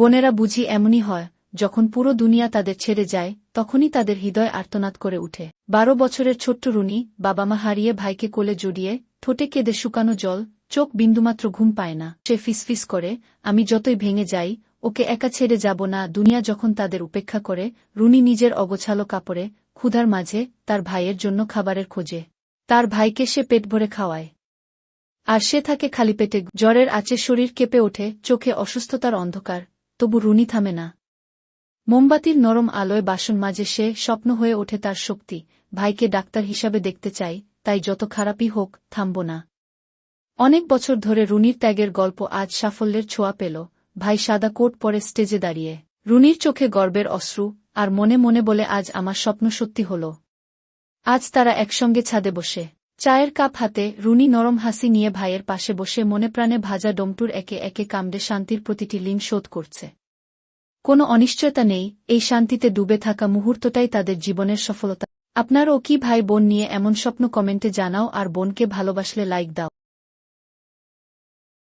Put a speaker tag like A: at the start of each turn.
A: বোনেরা বুঝি এমনই হয়, যখন পুরো দুনিয়া তাদের ছেড়ে যায়, তখনই তাদের হৃদয় আর্তনাদ করে উঠে। বারো বছরের ছোট্ট রুনি বাবা মা হারিয়ে ভাইকে কোলে জড়িয়ে ঠোঁটে কেঁদে শুকানো জল, চোখ বিন্দুমাত্র ঘুম পায় না। সে ফিসফিস করে, আমি যতই ভেঙে যাই, ওকে একা ছেড়ে যাব না। দুনিয়া যখন তাদের উপেক্ষা করে, রুনি নিজের অগোছালো কাপড়ে, ক্ষুধার মাঝে তার ভাইয়ের জন্য খাবারের খোঁজে। তার ভাইকে সে পেট ভরে খাওয়ায়। আর সে থাকে খালি পেটে, জ্বরের আচে শরীর কেঁপে ওঠে, চোখে অসুস্থতার অন্ধকার। তবু রুনি থামে না। মোমবাতির নরম আলোয় বাসন মাঝে সে স্বপ্ন হয়ে ওঠে তার শক্তি, ভাইকে ডাক্তার হিসাবে দেখতে চাই, তাই যত খারাপই হোক, থামব না। অনেক বছর ধরে রুনির ত্যাগের গল্প আজ সাফল্যের ছোঁয়া পেল, ভাই সাদা কোট পরে স্টেজে দাঁড়িয়ে। রুনির চোখে গর্বের অশ্রু, আর মনে মনে বলে আজ আমার স্বপ্ন সত্যি হল। আজ তারা একসঙ্গে ছাদে বসে। চায়ের কাপ হাতে রুনি নরম হাসি নিয়ে ভাইয়ের পাশে বসে মনে প্রাণে ভাজা ডোমটুর একে একে কামড়ে শান্তির প্রতিটি লিন শোধ করছে। কোনো অনিশ্চয়তা নেই, এই শান্তিতে ডুবে থাকা মুহূর্তটাই তাদের জীবনের সফলতা। আপনারও কি ভাই বোন নিয়ে এমন স্বপ্ন কমেন্টে জানাও আর বোনকে ভালোবাসলে লাইক দাও।